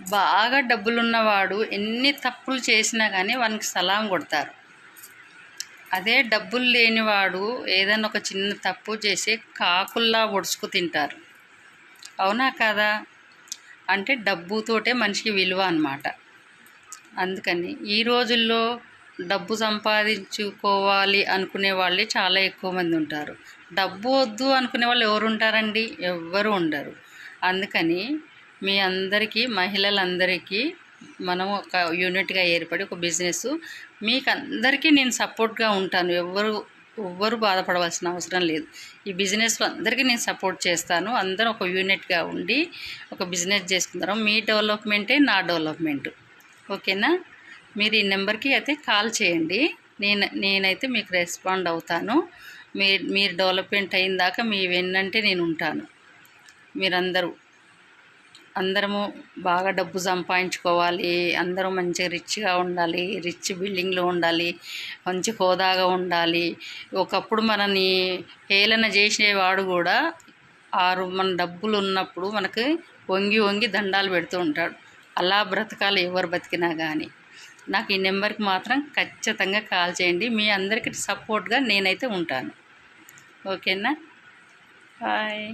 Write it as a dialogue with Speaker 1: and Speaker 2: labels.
Speaker 1: బాగా డబ్బులున్నవాడు ఎన్ని తప్పులు చేసినా కానీ వానికి సలాం కొడతారు. అదే డబ్బులు లేనివాడు ఏదైనా ఒక చిన్న తప్పు చేసి కాకుల్లా ఒడుచుకు తింటారు. అవునా కదా? అంటే డబ్బుతోటే మనిషికి విలువ అన్నమాట. అందుకని ఈ రోజుల్లో డబ్బు సంపాదించుకోవాలి అనుకునే వాళ్ళే చాలా ఎక్కువ మంది ఉంటారు. డబ్బు వద్దు అనుకునే వాళ్ళు ఎవరు ఉంటారండి? ఎవ్వరు ఉండరు. అందుకని మీ అందరికీ మహిళలందరికీ మనం ఒక యూనిట్గా ఏర్పడి ఒక బిజినెస్ మీకు అందరికీ నేను సపోర్ట్గా ఉంటాను. ఎవ్వరు ఎవ్వరు బాధపడవలసిన అవసరం లేదు. ఈ బిజినెస్లో అందరికీ నేను సపోర్ట్ చేస్తాను. అందరం ఒక యూనిట్గా ఉండి ఒక బిజినెస్ చేసుకుంటారు మీ డెవలప్మెంటే నా డెవలప్మెంట్. ఓకేనా? మీరు ఈ నెంబర్కి అయితే కాల్ చేయండి. నేను నేనైతే మీకు రెస్పాండ్ అవుతాను. మీ మీరు డెవలప్మెంట్ అయిన దాకా మీ వెన్నంటే నేను ఉంటాను. మీరందరూ అందరము బాగా డబ్బు సంపాదించుకోవాలి అందరూ మంచిగా రిచ్గా ఉండాలి రిచ్ బిల్డింగ్లో ఉండాలి మంచి హోదాగా ఉండాలి. ఒకప్పుడు మనని హేళన చేసేవాడు కూడా ఆరు మన డబ్బులు ఉన్నప్పుడు మనకి వంగి వంగి దండాలు పెడుతూ ఉంటాడు. అలా బ్రతకాలి ఎవరు బతికినా కానీ నాకు ఈ నెంబర్కి మాత్రం ఖచ్చితంగా కాల్ చేయండి. మీ అందరికీ సపోర్ట్గా నేనైతే ఉంటాను. ఓకేనా? బాయ్.